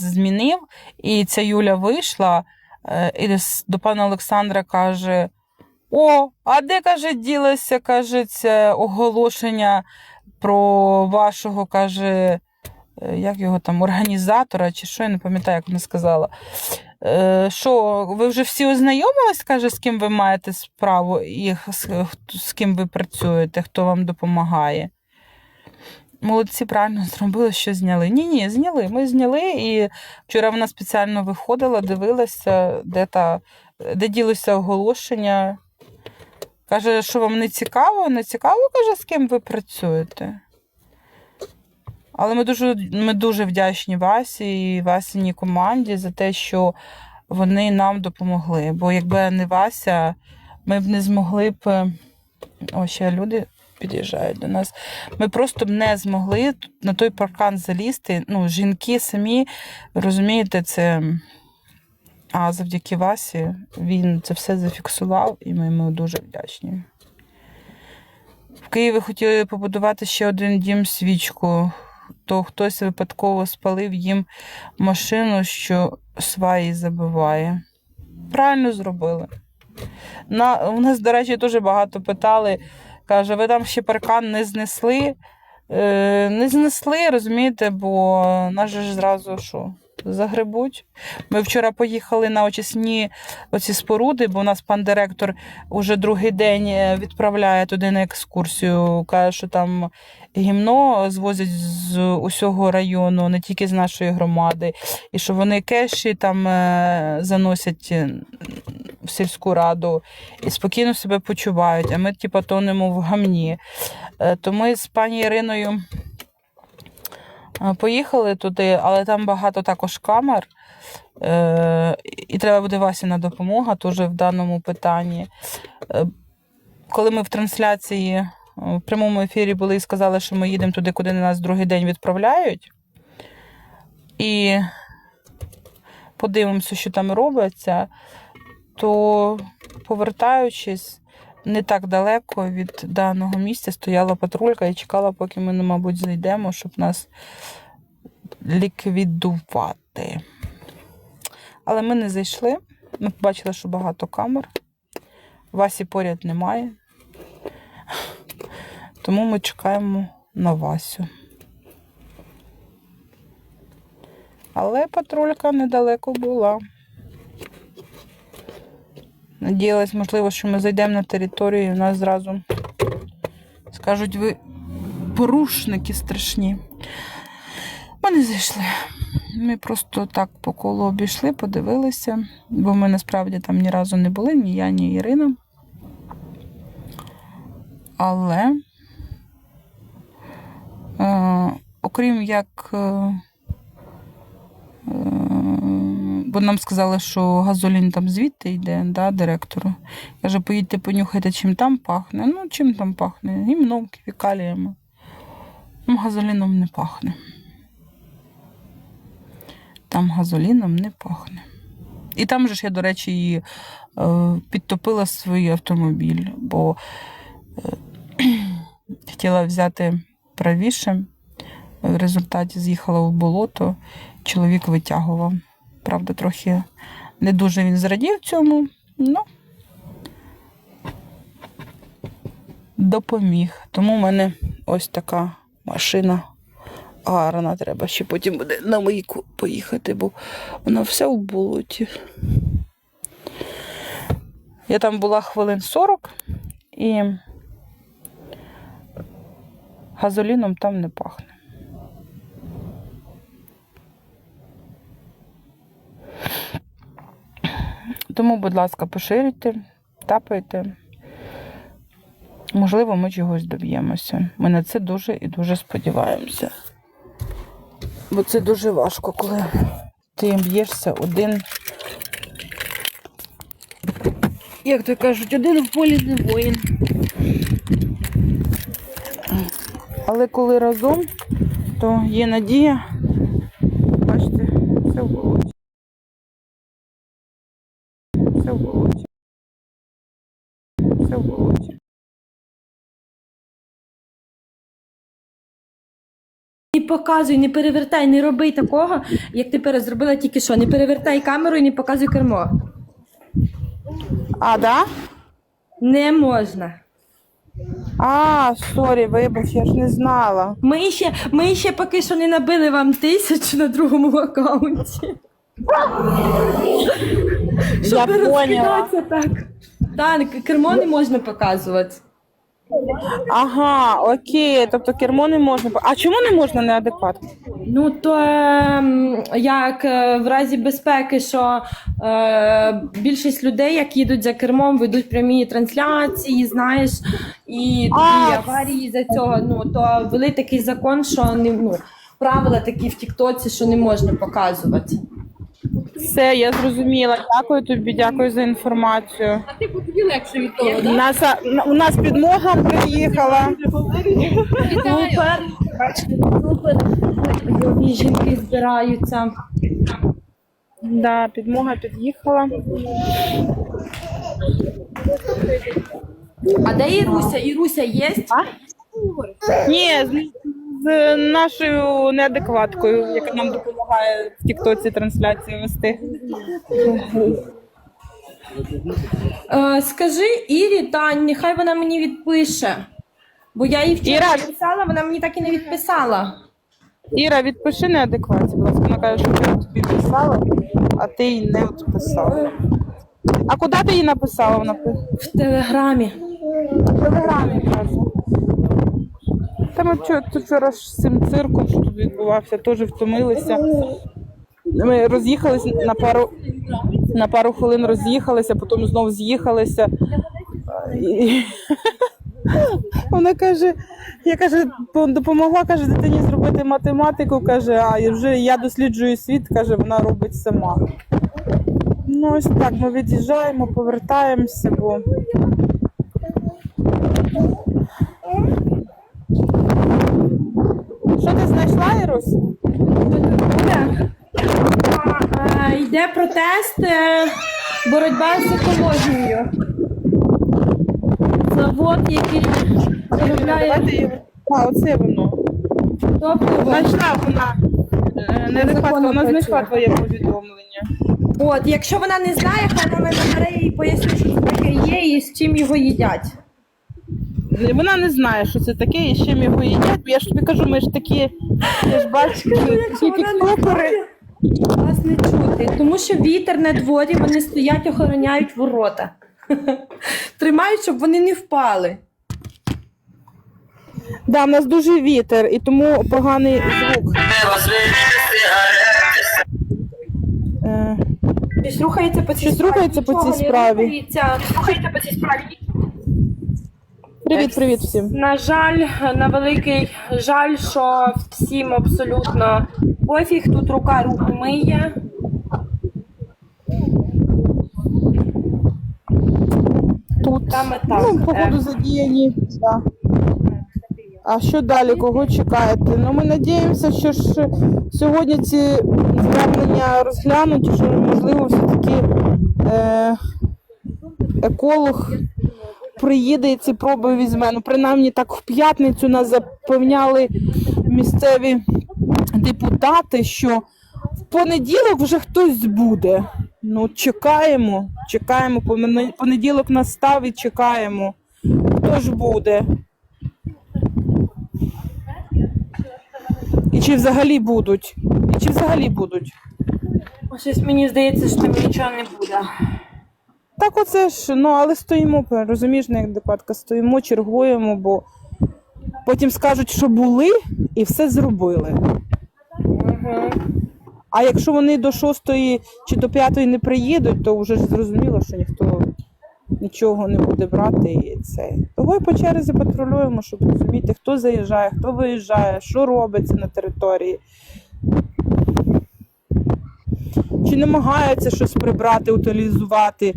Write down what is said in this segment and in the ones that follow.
змінив, і ця Юля вийшла, е, і до пана Олександра каже: О, а де, каже, ділося, каже, це оголошення про вашого, каже, е, як його там, організатора, чи що, я не пам'ятаю, як вона сказала. Е, Що, ви вже всі ознайомились, каже, з ким ви маєте справу і з, з ким ви працюєте, хто вам допомагає? Молодці правильно зробили, що зняли. Ні, ні, зняли. Ми зняли, і вчора вона спеціально виходила, дивилася, де, та, де ділося оголошення. Каже, що вам не цікаво? Не цікаво, каже, з ким ви працюєте. Але ми дуже, ми дуже вдячні Васі і Васіній команді за те, що вони нам допомогли. Бо якби не Вася, ми б не змогли б. О, ще люди під'їжджають до нас. Ми просто б не змогли на той паркан залізти. Ну, жінки самі, розумієте, це. А завдяки Васі він це все зафіксував, і ми йому дуже вдячні. В Києві хотіли побудувати ще один дім свічку, то хтось випадково спалив їм машину, що сваї забиває. Правильно зробили. На, у нас, до речі, дуже багато питали. Каже, ви там ще паркан не знесли. Е, не знесли, розумієте, бо нас же ж зразу що? Загребуть. Ми вчора поїхали на очисні оці споруди, бо у нас пан директор уже другий день е, відправляє туди на екскурсію. Каже, що там гімно звозять з усього району, не тільки з нашої громади, і що вони кеші там е, заносять в сільську раду і спокійно себе почувають. А ми, типу, тонемо в гамні. Е, То ми з пані Іриною е, поїхали туди, але там багато також камер. Е, І треба буде Васіна допомога теж в даному питанні. Коли ми в трансляції в прямому ефірі були і сказали, що ми їдемо туди, куди нас другий день відправляють. І подивимося, що там робиться, то повертаючись, не так далеко від даного місця стояла патрулька і чекала, поки ми, ну, мабуть, зайдемо, щоб нас ліквідувати. Але ми не зайшли. Ми побачили, що багато камер. Васі поряд немає. Тому ми чекаємо на Васю. Але патрулька недалеко була. Надіялась, можливо, що ми зайдемо на територію і нас зразу скажуть, ви порушники страшні. Ми не зайшли. Ми просто так по колу обійшли, подивилися, бо ми насправді там ні разу не були, ні я, ні Ірина. Але, е, окрім як. Е, е, бо нам сказали, що газолін там звідти йде, да, директору. Каже, поїдьте понюхайте, чим там пахне. Ну, чим там пахне? Гімном, фекаліями. Ну, газоліном не пахне. Там газоліном не пахне. І там же ж я, до речі, і, е, підтопила свій автомобіль, бо е, хотіла взяти правіше. В результаті з'їхала в болото, чоловік витягував. Правда, трохи не дуже він зрадів цьому, ну допоміг. Тому в мене ось така машина гарна. Треба ще потім буде на мийку поїхати, бо вона вся в болоті. Я там була хвилин 40 і газоліном там не пахне. Тому, будь ласка, поширюйте, тапайте. Можливо, ми чогось доб'ємося. Ми на це дуже і дуже сподіваємося. Бо це дуже важко, коли ти б'єшся один. Як то кажуть, один в полі не воїн. Але коли разом, то є надія. Бачите, все в болоті. Все в болоті. Все в болоті. І показуй, не перевертай, не роби такого, як ти пере- зробила тільки що. Не перевертай камеру і не показуй кермо. А, да? Не можна. А, сорі, вибач, я ж не знала. Ми ще, ми ще поки що не набили вам тисячу на другому аккаунті. Поняла. розкидатися так. Так, кермо не можна показувати. Ага, окей, тобто кермо не можна. по- А чому не можна неадекватно? Ну то ем, як е, в разі безпеки, що е, більшість людей, як їдуть за кермом, ведуть прямі трансляції, знаєш, і А. тоді аварії за цього. Ну то ввели такий закон, що не ну, правила такі в Тіктоці, що не можна показувати. Все, я зрозуміла. Дякую тобі, дякую за інформацію. А ти тобі легше від того, У да? нас, а, у нас підмога приїхала. Супер, бачите, супер. Йові жінки збираються. Да, підмога під'їхала. А де Іруся? Іруся є? Ні, з, з нашою неадекваткою, яка нам допомагає в Тіктоці трансляції вести. Е, скажи Ірі, Тань, нехай вона мені відпише. Бо я їй вчора Іра. написала, вона мені так і не відписала. Іра, відпиши неадекваті, будь ласка. Вона каже, що ти тобі писала, а ти їй не відписала. А куди ти їй написала? Вона пи- В телеграмі. в телеграмі каже. Та ми вчора, ж з цим цирком, що тут відбувався, теж втомилися. Ми роз'їхались на пару, на пару хвилин роз'їхалися, потім знов з'їхалися. Вона каже, я каже, допомогла каже, дитині зробити математику, каже, а вже я досліджую світ, каже, вона робить сама. Ну, ось так, ми від'їжджаємо, повертаємося, бо ти знайшла, Ірусь? А, е, йде протест, е, боротьба з екологією. Завод, який виробляє. А, оце воно. топливо. Знайшла вона. Е, Не адекватно, вона знайшла твоє повідомлення. От, якщо вона не знає, хай вона набере і пояснить, що це таке є і з чим його їдять. Вона не знає, що це таке, і з чим його їдять. Я ж тобі кажу, ми ж такі, ти ж такі тіктокери. Вас не чути, тому що вітер на дворі, вони стоять, охороняють ворота. Тримають, щоб вони не впали. Да, в нас дуже вітер, і тому поганий звук. Е, Щось рухається по цій Щось справі. рухається по цій справі. Рухається по цій справі. Привіт, привіт всім. На жаль, на великий жаль, що всім абсолютно пофіг, тут рука руку миє. Тут Там і так. ну, походу задіяні. Да. А що далі? Кого чекаєте? Ну, ми надіємося, що ж сьогодні ці звернення розглянуть, що можливо все-таки е, еколог приїде і ці проби візьме. Ну, принаймні так в п'ятницю нас запевняли місцеві депутати, що в понеділок вже хтось буде. Ну, чекаємо, чекаємо, понеділок настав і чекаємо. Хто ж буде? І чи взагалі будуть? І чи взагалі будуть? Щось мені здається, що нічого не буде. Так оце ж, ну але стоїмо, розумієш, не як адекватка, стоїмо, чергуємо, бо потім скажуть, що були і все зробили. А якщо вони до шостої чи до п'ятої не приїдуть, то вже ж зрозуміло, що ніхто нічого не буде брати і це. Того й по черзі патрулюємо, щоб розуміти, хто заїжджає, хто виїжджає, що робиться на території. Чи намагаються щось прибрати, утилізувати.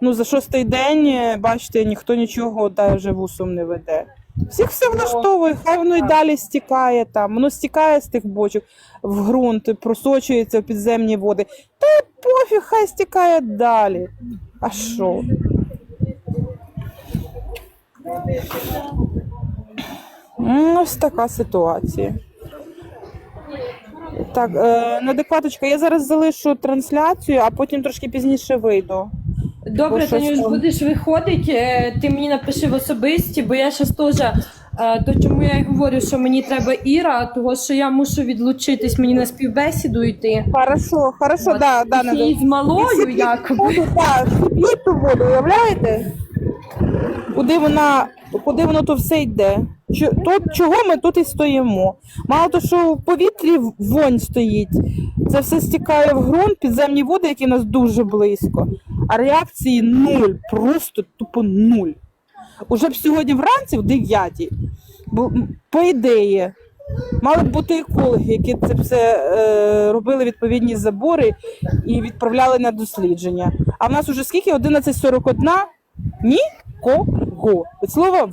Ну, за шостий день, е, бачите, ніхто нічого да, вже вусом не веде. Всіх все влаштовує, хай воно й далі стікає там. Воно стікає з тих бочок в ґрунт, просочується в підземні води. Та пофіг, хай стікає далі. А що? Ось така ситуація. Так, е, неадекваточка, я зараз залишу трансляцію, а потім трошки пізніше вийду. Добре, щось Танюш, там- будеш виходити, е, ти мені напиши в особисті, бо я зараз теж. е, То чому я й говорю, що мені треба Іра, того що я мушу відлучитись, мені на співбесіду йти. Хорошо, хорошо, От. да, да, І з малою якоби. П'ють ту воду, уявляєте? Куди вона, куди воно то все йде? То, чого ми тут і стоїмо? Мало того, що в повітрі вонь стоїть, це все стікає в ґрунт, підземні води, які у нас дуже близько, а реакції нуль, просто тупо нуль. Уже б сьогодні вранці, в 9 бо, по ідеї, мали б бути екологи, які це все е, робили відповідні забори і відправляли на дослідження. А в нас уже скільки? 11.41? Нікого. Від слова